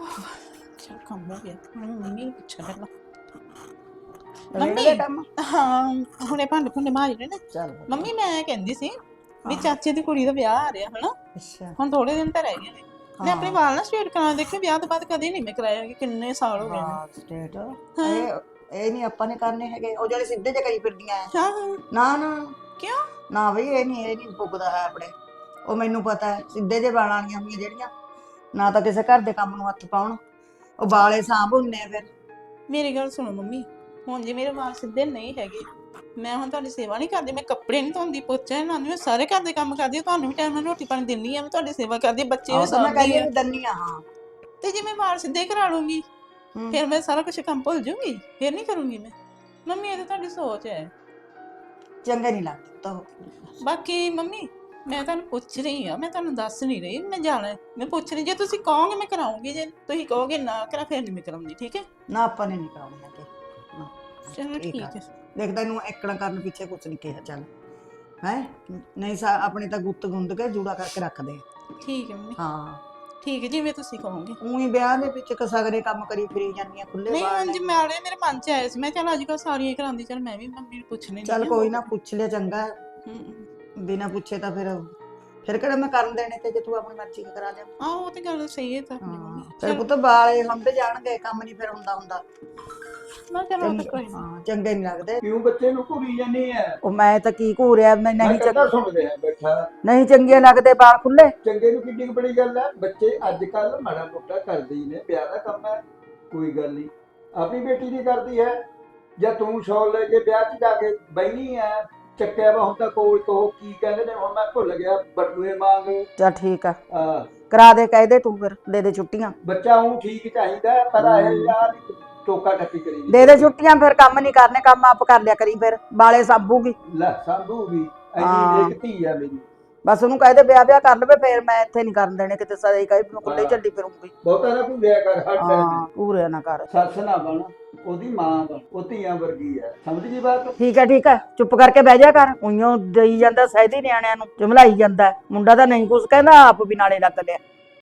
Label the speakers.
Speaker 1: ਕੀ ਕੰਮ ਹੋ ਗਿਆ ਹੁਣ ਮੰਮੀ ਨੂੰ ਪੁੱਛਣਾ ਪਹਿਲਾਂ
Speaker 2: ਮੰਮੀ
Speaker 1: ਮੰਮੀ
Speaker 2: ਕੰਮ
Speaker 1: ਹਾਂ ਹੁਣੇ ਭਾਂਡੇ ਭੁੰਡੇ ਮਾਜਰੇ ਨੇ
Speaker 2: ਚੱਲ
Speaker 1: ਮੰਮੀ ਮੈਂ ਕਹਿੰਦੀ ਸੀ ਵੀ
Speaker 2: ਹਾਂ।
Speaker 1: ਚਾਚੇ ਦੀ ਕੁੜੀ ਦਾ ਵਿਆਹ ਆ ਰਿਹਾ ਹਨਾ
Speaker 2: ਅੱਛਾ
Speaker 1: ਹੁਣ ਥੋੜੇ ਦਿਨ ਤਾਂ ਰਹਿ ਗਏ ਨੇ ਮੈਂ ਆਪਣੇ
Speaker 2: ਹਾਂ।
Speaker 1: ਵਾਲ ਨਾ ਸਟ੍ਰੇਟ ਕਰਾ ਦੇਖੇ ਵਿਆਹ ਤੋਂ ਬਾਅਦ ਕਦੇ ਨਹੀਂ ਮੈਂ ਕਰਾਇਆ ਕਿ ਕਿੰਨੇ ਸਾਲ ਹੋ ਗਏ ਨੇ
Speaker 2: ਹਾਂ ਸਟੇਟ ਇਹ ਇਹ ਨਹੀਂ ਆਪਾਂ ਨੇ ਕਰਨੇ ਹੈਗੇ ਉਹ ਜਿਹੜੇ ਸਿੱਧੇ ਕਰੀ ਫਿਰਦੀਆਂ।
Speaker 1: ਹਾਂ
Speaker 2: ਨਾ ਨਾ
Speaker 1: ਕਿਉਂ
Speaker 2: ਨਾ ਬਈ ਇਹ ਨਹੀਂ ਇਹ ਨਹੀਂ ਪੁੱਗਦਾ ਹੈ ਆਪਣੇ ਉਹ ਮੈਨੂੰ ਪਤਾ ਹੈ ਸਿੱਧੇ ਜੇ ਵਾਲਾਂ ਵਾਲੀਆਂ ਹੁੰਦੀਆਂ ਜਿਹੜੀਆਂ ਨਾ ਤਾਂ ਕਿਸੇ ਘਰ ਦੇ ਕੰਮ ਨੂੰ ਹੱਥ ਪਾਉਣ ਉਹ ਵਾਲੇ ਸਾਂਭ ਹੁੰਨੇ ਆ ਫਿਰ।
Speaker 1: ਮੇਰੀ ਗੱਲ ਸੁਣੋ ਮੰਮੀ ਹੁਣ ਜੇ ਮੇਰੇ ਵਾਲ ਸਿੱਧੇ ਨਹੀਂ ਹੈਗੇ ਮੈਂ ਹੁਣ ਤੁਹਾਡੀ ਸੇਵਾ ਨਹੀਂ ਕਰਦੀ ਮੈਂ ਕੱਪੜੇ ਨਹੀਂ ਧੋਂਦੀ ਪੋਚਾ ਨਹੀਂ ਲਾਉਂਦੀ ਮੈਂ ਸਾਰੇ ਘਰ ਦੇ ਕੰਮ ਕਰਦੀ ਹਾਂ ਤੁਹਾਨੂੰ ਵੀ ਟਾਈਮ ਨਾਲ ਰੋਟੀ ਪਾਣੀ ਦਿੰਦੀ ਆ ਮੈਂ ਤੁਹਾਡੀ ਸੇਵਾ ਕਰਦੀ ਹਾਂ ਬੱਚੇ ਵੀ
Speaker 2: ਉਹ ਤਾਂ ਮੈਂ
Speaker 1: ਸਾਂਭਦੀ
Speaker 2: ਕਹਿੰਦੀ
Speaker 1: ਆ।
Speaker 2: ਦੰਨੀ ਆ ਹਾਂ।
Speaker 1: ਤੇ ਜੇ ਮੈਂ ਵਾਲ ਸਿੱਧੇ ਕਰਾ ਲੂੰਗੀ
Speaker 2: ਹੂੰ।
Speaker 1: ਫਿਰ ਮੈਂ ਸਾਰਾ ਕੁਝ ਕੰਮ ਭੁੱਲ ਜੂੰਗੀ ਫਿਰ ਨਹੀਂ ਕਰੂੰਗੀ ਮੈਂ। ਮੰਮੀ ਇਹ ਤਾਂ ਤੁਹਾਡੀ ਸੋਚ ਹੈ।
Speaker 2: ਚੰਗਾ ਨਹੀਂ ਲੱਗਦਾ। ਤਾਂ ਉਹ।
Speaker 1: ਬਾਕੀ ਮੰਮੀ ਮੈਂ ਤੁਹਾਨੂੰ ਪੁੱਛ ਰਹੀ ਆ ਮੈਂ ਤੁਹਾਨੂੰ ਦੱਸ ਨਹੀਂ ਰਹੀ ਮੈਂ ਜਾਣਾ। ਮੈਂ ਪੁੱਛ ਰਹੀ ਜੇ ਤੁਸੀਂ ਕਹੋਗੇ ਮੈਂ ਕਰਾਉਂਗੀ ਜੇ ਤੁਸੀਂ ਕਹੋਗੇ ਨਾ ਕਰਾ ਫਿਰ ਨਹੀਂ ਮੈਂ ਕਰਾਉਂਦੀ ਠੀਕ ਹੈ
Speaker 2: ਨਾ ਆਪਾਂ ਨੇ ਨਹੀਂ ਕਰਾਉਣੀ ਹੈਗੇ ਨਾ।
Speaker 1: ਚਲੋ
Speaker 2: ਠੀਕ ਆ।
Speaker 1: ਹੈ
Speaker 2: ਦੇਖ ਤੈਨੂੰ ਐਕੜਾ ਕਰਨ ਪਿੱਛੇ ਕੁਛ ਨਹੀਂ ਕਿਹਾ ਚੱਲ ਹੈ ਨਹੀਂ ਸਾ ਆਪਣੇ ਤਾਂ ਗੁੱਤ ਗੁੰਦ ਕੇ ਜੂੜਾ ਕਰਕੇ ਰੱਖਦੇ ਆ।
Speaker 1: ਠੀਕ ਹੈ ਮੰਮੀ
Speaker 2: ਹਾਂ
Speaker 1: ਠੀਕ ਹੈ ਜਿਵੇਂ ਤੁਸੀਂ ਕਹੋਗੇ
Speaker 2: ਉਹੀ ਵਿਆਹ ਦੇ ਵਿੱਚ ਕਸਗਰੇ ਕੰਮ ਕਰੀ ਫਿਰੀ ਜਾਂਦੀਆਂ ਖੁੱਲੇ
Speaker 1: ਨਹੀਂ ਹਾਂਜੀ। ਮੈਂ ਮੇਰੇ ਮਨ ਚ ਆਇਆ ਸੀ ਮੈਂ ਚੱਲ ਅੱਜ ਕੱਲ ਸਾਰੀਆਂ ਹੀ ਕਰਾਉਂਦੀ ਚੱਲ ਮੈਂ ਵੀ ਮੰਮੀ ਨੂੰ ਪੁੱਛ ਲੈਂਦੀ
Speaker 2: ਚੱਲ
Speaker 1: ਹਾਂ।
Speaker 2: ਕੋਈ ਨਾ ਪੁੱਛ ਲਿਆ ਚੰਗਾ ਹੈ।
Speaker 1: ਹਮ,
Speaker 2: ਬਿਨਾਂ ਪੁੱਛੇ ਤਾਂ ਫਿਰ ਫਿਰ ਕਿਹੜਾ ਮੈਂ ਕਰਨ ਦੇਣੇ ਤੇ ਜੇ ਤੂੰ ਆਪਣੀ ਮਰਜ਼ੀ ਨਾਲ ਕਰਾ ਲਿਆ।
Speaker 1: ਆਹ ਉਹ ਤੇ ਗੱਲ ਸਹੀ ਹੈ ਤਾਂ
Speaker 2: ਹਾਂ ਫਿਰ ਪੁੱਤ ਵਾਲੇ ਹੁੰਦੇ ਜਾਣਗੇ ਕੰਮ ਨਹੀਂ ਫਿਰ ਹੁੰਦਾ ਹੁੰਦਾ।
Speaker 1: ਮੈਂ ਚਲੋ ਉਹ ਤਾਂ ਕੋਈ ਨਾ।
Speaker 2: ਹਾਂ ਚੰਗੇ ਨਹੀਂ ਲੱਗਦੇ।
Speaker 3: ਕਿਉਂ ਬੱਚੇ ਨੂੰ ਘੂਰੀ ਜਾਂਦੀ ਹੈ
Speaker 2: ਉਹ ਮੈਂ ਤਾਂ ਕੀ ਘੂਰਿਆ ਮੈਂ ਨਹੀਂ ਚੰਗੇ
Speaker 3: ਸੁਣ ਰਿਹਾ ਬੈਠਾ?
Speaker 2: ਨਹੀਂ ਚੰਗੇ ਲੱਗਦੇ ਬਾਲ ਖੁੱਲੇ।
Speaker 3: ਚੰਗੇ ਨੂੰ ਕਿੰਨੀ ਕੁ ਬੜੀ ਗੱਲ ਹੈ ਬੱਚੇ ਅੱਜ ਕੱਲ ਮਾੜਾ ਮੋਟਾ ਕਰਦੇ ਹੀ ਨੇ ਪਿਆਰ ਦਾ ਕੰਮ ਹੈ ਕੋਈ ਗੱਲ ਨਹੀਂ ਆਪਣੀ ਬੇਟੀ ਦੀ ਕਰਦੀ ਹੈ ਜਾਂ ਤੂੰ ਸ਼ੌਲ ਲੈ ਕੇ ਵਿਆਹ 'ਚ ਜਾ ਕੇ ਬੈਣੀ ਹੈ ਚੱਕਿਆ ਵਾ ਹੁੰਦਾ ਕੋਲ ਕੋ ਕੀ ਕਹਿੰਦੇ ਨੇ ਹੁਣ ਮੈਂ ਭੁੱਲ ਗਿਆ ਬਟੂਏ ਮੰਗ
Speaker 2: ਚਲ ਠੀਕ ਆ। ਕਰਾ ਦੇ ਕਹਿ ਦੇ ਤੂੰ ਫਿਰ ਦੇ ਦੇ ਛੁੱਟੀਆਂ।
Speaker 3: ਬੱਚਾ ਉਹ ਠੀਕ ਚਾਹੀਦਾ ਹੈ, ਪਰ ਇਹ ਯਾਰ ਟੋਕਾ ਟੱਕੀ ਕਰੀ
Speaker 2: ਦੇ ਦੇ ਛੁੱਟੀਆਂ ਫਿਰ ਕੰਮ ਨਹੀਂ ਕਰਨੇ ਕੰਮ ਆਪ ਕਰ ਲਿਆ ਕਰੀ ਫਿਰ ਬਾਲੇ ਸਾਂਭੂਗੀ।
Speaker 3: ਲੈ ਸੰਭੂਗੀ।
Speaker 2: ਹਾਂ।
Speaker 3: ਐਨੀ ਇੱਕ ਧੀ ਆ ਮੇਰੀ।
Speaker 2: ਬਸ ਉਹਨੂੰ ਕਹਿ ਦੇ ਵਿਆਹ ਵਿਆਹ ਕਰ ਲਵੇ ਫਿਰ ਮੈਂ ਇੱਥੇ ਨਹੀਂ ਕਰਨ ਦੇਣੇ ਕਿਤੇ ਸਦਾ ਹੀ ਕਹੀ ਮੈਂ ਖੁੱਲੇ
Speaker 3: ਹਾਂ।
Speaker 2: ਝੱਡੀ ਫਿਰੂੰਗੀ।
Speaker 3: ਬਹੁਤਾ ਨਾ ਭੁੱਲਿਆ ਕਰ ਹਰ
Speaker 2: ਹਾਂ
Speaker 3: ਟਾਈਮ
Speaker 2: ਪੂਰੇ ਨਾ ਕਰ।
Speaker 3: ਸੱਸ ਨਾ ਬਣ। ਉਹਦੀ ਮਾਂ ਬਣ ਉਹ ਧੀਆਂ ਵਰਗੀ ਹੈ ਸਮਝ ਗਈ ਬਾਤ?
Speaker 2: ਠੀਕ ਹੈ ਠੀਕ ਹੈ ਚੁੱਪ ਕਰਕੇ ਬਹਿ ਜਾ ਕਰ ਉਈਓ ਦੇਈ ਜਾਂਦਾ ਸਹਿਦੀ ਨਿਆਣਿਆਂ ਨੂੰ ਜਮਲਾਈ ਜਾਂਦਾ। ਮੁੰਡਾ ਤਾਂ ਨਹੀਂ ਕੁਛ ਕਹਿੰਦਾ, ਆਪ ਵੀ ਨਾਲੇ ਲੱਗ ਲਿਆ।